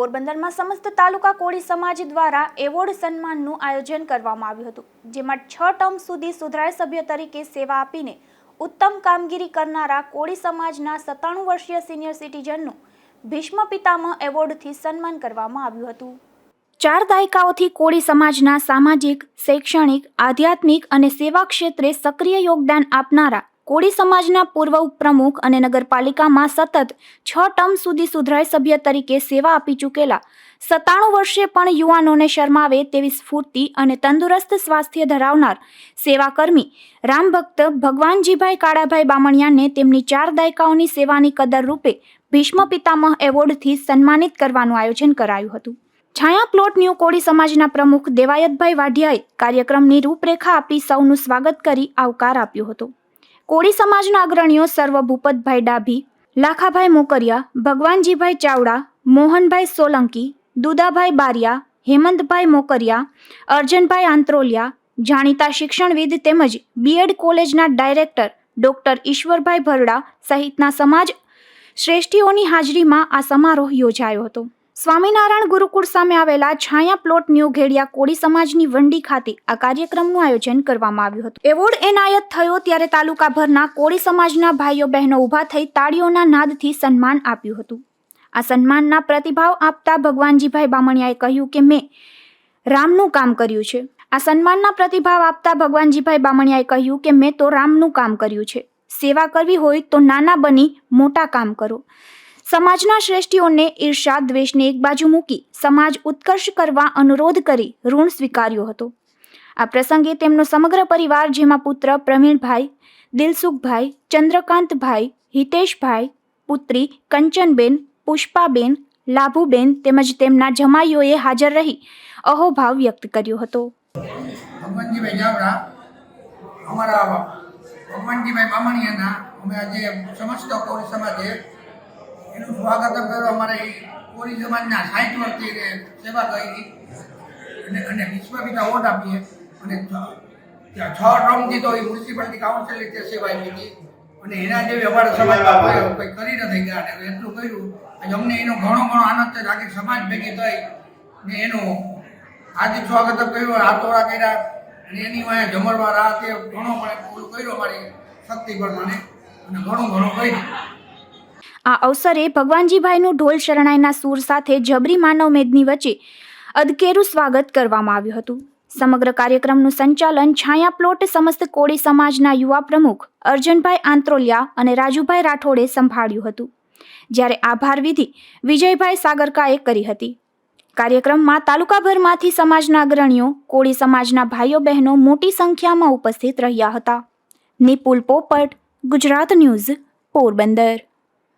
પોરબંદરમાં સમસ્ત તાલુકા કોળી સમાજ દ્વારા એવોર્ડ સન્માનનું આયોજન કરવામાં આવ્યું હતું, જેમાં છ ટર્મ સુધી સુધરાય સભ્ય તરીકે સેવા આપીને ઉત્તમ કામગીરી કરનારા કોળી સમાજના સત્તાણું વર્ષીય સિનિયર સિટીઝનનું ભીષ્મ પિતામહ એવોર્ડથી સન્માન કરવામાં આવ્યું હતું. ચાર દાયકાઓથી કોળી સમાજના સામાજિક, શૈક્ષણિક, આધ્યાત્મિક અને સેવા ક્ષેત્રે સક્રિય યોગદાન આપનારા કોળી સમાજના પૂર્વ ઉપપ્રમુખ અને નગરપાલિકામાં સતત છ ટર્મ સુધી સુધરાય સભ્ય તરીકે સેવા આપી ચૂકેલા. સત્તાણું વર્ષે પણ યુવાનોને શરમાવે તેવી સ્ફૂર્તિ અને તંદુરસ્ત સ્વાસ્થ્ય ધરાવનાર સેવાકર્મી રામભક્ત ભગવાનજીભાઈ કાળાભાઈ બામણિયાને તેમની ચાર દાયકાઓની સેવાની કદર રૂપે ભીષ્મ પિતામહ એવોર્ડથી સન્માનિત કરવાનું આયોજન કરાયું હતું. છાયા પ્લોટ ન્યૂ કોળી સમાજના પ્રમુખ દેવાયતભાઈ વાઢિયાએ કાર્યક્રમની રૂપરેખા આપી સૌનું સ્વાગત કરી આવકાર આપ્યો હતો. કોળી સમાજના અગ્રણીઓ સર્વ ભૂપતભાઈ ડાભી, લાખાભાઈ મોકરિયા, ભગવાનજીભાઈ ચાવડા, મોહનભાઈ સોલંકી, દુદાભાઈ બારિયા, હેમંતભાઈ મોકરિયા, અર્જનભાઈ આંત્રોલિયા, જાણીતા શિક્ષણવિદ તેમજ બીએડ કોલેજના ડાયરેક્ટર ડોક્ટર ઈશ્વરભાઈ ભરડા સહિતના સમાજ શ્રેષ્ઠીઓની હાજરીમાં આ સમારોહ યોજાયો હતો. સ્વામિનારાયણ ગુરુકુળ સામે આવેલા છાયા પ્લોટ ન્યૂ ઘેડિયા કોળી સમાજની વંડી ખાતે આ કાર્યક્રમનું આયોજન કરવામાં આવ્યું હતું. એવોર્ડ એનાયત થયો ત્યારે તાલુકાભરના કોળી સમાજના ભાઈઓ બહેનો ઊભા થઈ તાળીઓના નાદથી સન્માન આપ્યું હતું. આ સન્માનના પ્રતિભાવ આપતા ભગવાનજીભાઈ બામણિયાએ કહ્યું કે મેં રામનું કામ કર્યું છે. આ સન્માનના પ્રતિભાવ આપતા ભગવાનજીભાઈ બામણિયાએ કહ્યું કે મેં તો રામનું કામ કર્યું છે. સેવા કરવી હોય તો નાના બની મોટા કામ કરો. સમાજના શ્રેષ્ઠીઓને ઈર્ષા દ્વેષને એક બાજુ મૂકી સમાજ ઉત્કર્ષ કરવા અનુરોધ કરી ઋણ સ્વીકાર્યો હતો. આ પ્રસંગે તેમનો સમગ્ર પરિવાર, જેમાં પુત્ર પ્રવીણભાઈ, દિલસુખભાઈ, ચંદ્રકાંતભાઈ, હિતેશભાઈ, પુત્રી કંચનબેન, પુષ્પાબેન, લાભુબેન તેમજ તેમના જમાઈઓએ હાજર રહી અહોભાવ વ્યક્ત કર્યો હતો. અમારા અમે આજે સમસ્ત કોળી સમાજે એનું કર્યો અમારે કોળી સમાજના સાઠ વર્ષથી સેવા કરી અને અને વિશ્વપિતા વોટ આપીએ અને ત્યાં છ ટર્મથી તો એ મ્યુનિસિપાલિટી કાઉન્સિલ રીતે સેવા આપી હતી. અને એના જેવી અમારા સમાજમાં કોઈ કરી નથી ગયા અને એટલું કર્યું. આજે અમને એનો ઘણો ઘણો આનંદ છે આખી સમાજ ભેગી થઈ. ને એનું હાર્દિક સ્વાગત કર્યું. હાથોડા કર્યા. અને એની વાંહે જમરવા આ તે ઘણો મને પૂરું કર્યું અમારી શક્તિ પ્રમાણે. અને ઘણું ઘણું કર્યું. આ અવસરે ભગવાનજીભાઈનું ઢોલ શરણાઈના સૂર સાથે જબરી માનવ મેદની વચ્ચે અદકેરું સ્વાગત કરવામાં આવ્યું હતું. સમગ્ર કાર્યક્રમનું સંચાલન છાયા પ્લોટ સમસ્ત કોળી સમાજના યુવા પ્રમુખ અર્જનભાઈ આંત્રોલિયા અને રાજુભાઈ રાઠોડે સંભાળ્યું હતું. જ્યારે આભાર વિધિ વિજયભાઈ સાગરકાએ કરી હતી. કાર્યક્રમમાં તાલુકાભરમાંથી સમાજના અગ્રણીઓ, કોળી સમાજના ભાઈઓ બહેનો મોટી સંખ્યામાં ઉપસ્થિત રહ્યા હતા. નિપુલ પોપટ, ગુજરાત ન્યૂઝ, પોરબંદર.